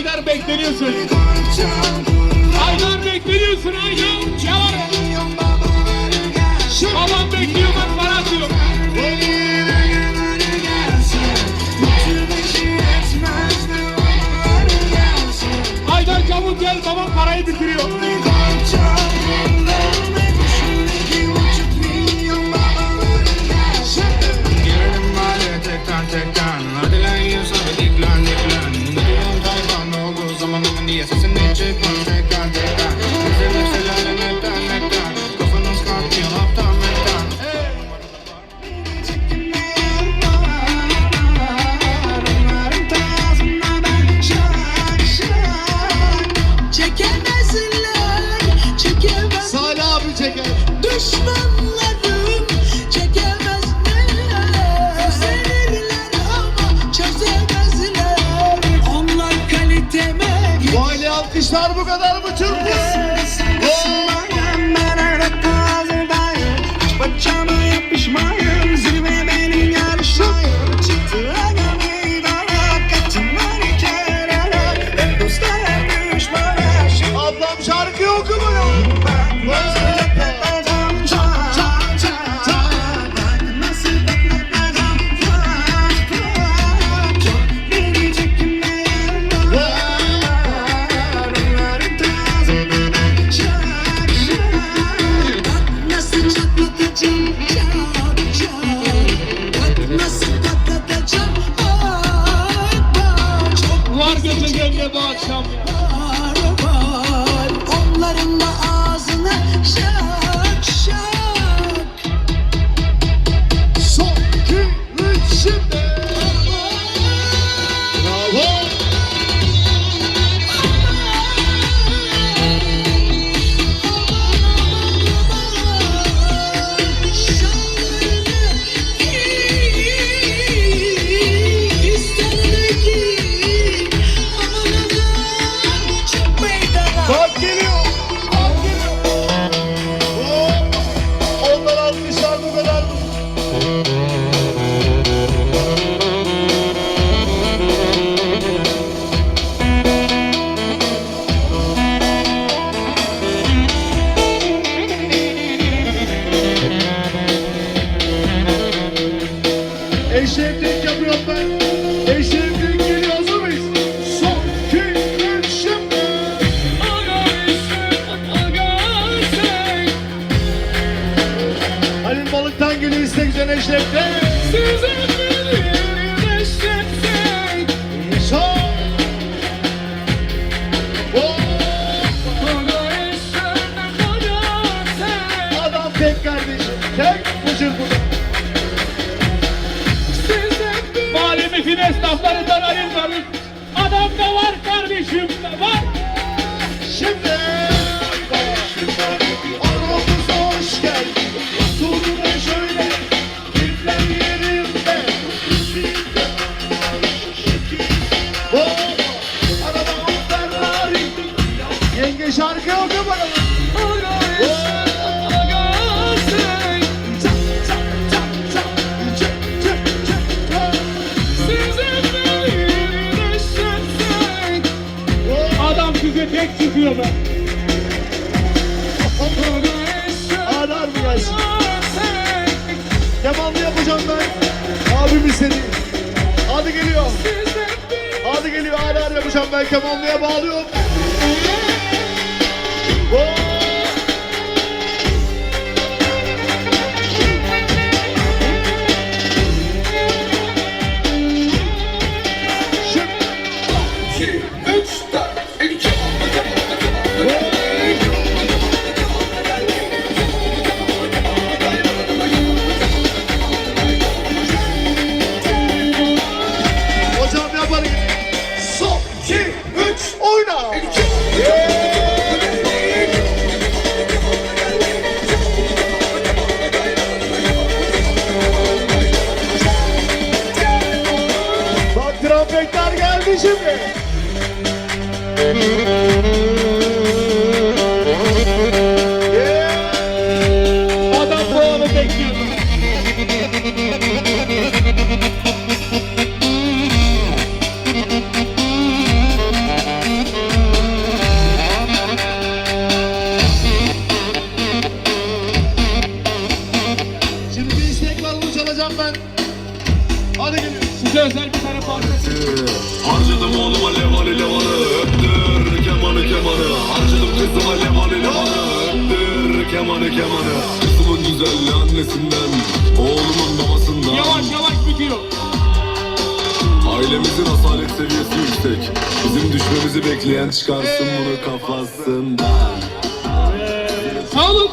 Haydar bekleniyorsun. Haydar bekleniyorsun Haydar. Yavaş. Babam bekliyor bak para atıyor. Alkışlar bu kadar mı come on Eşreflik yapıyorum ben. Eşreflik geliyor hazır mıyız? Son, iki, üç, şimdi. Halil Balık'tan geliyor istek güzel Eşref'te. Son. Hop. Adam tek kardeşim. Tek esnaflarından ayrılmadık. Adam da var kardeşim de var. Tek çıkıyor be. Ağlar mı gelsin? Kemanlı yapacağım ben. Abim istedi. Hadi geliyor. Hadi geliyor. Ağlar yapacağım ben. Kemanlıya bağlıyorum. Hop. geldi şimdi. Yeah. Adam çalacağım ben. Hadi geliyorum. Size özel bir tane parça. Harcadım oğluma levanı levanı Öptür kemanı kemanı Harcadım kızıma levanı levanı Öptür kemanı kemanı Kızımın güzelliği annesinden Oğlumun babasından Yavaş yavaş bitiyor. Ailemizin asalet seviyesi yüksek Bizim düşmemizi bekleyen çıkarsın bunu kafasından Sağ olun.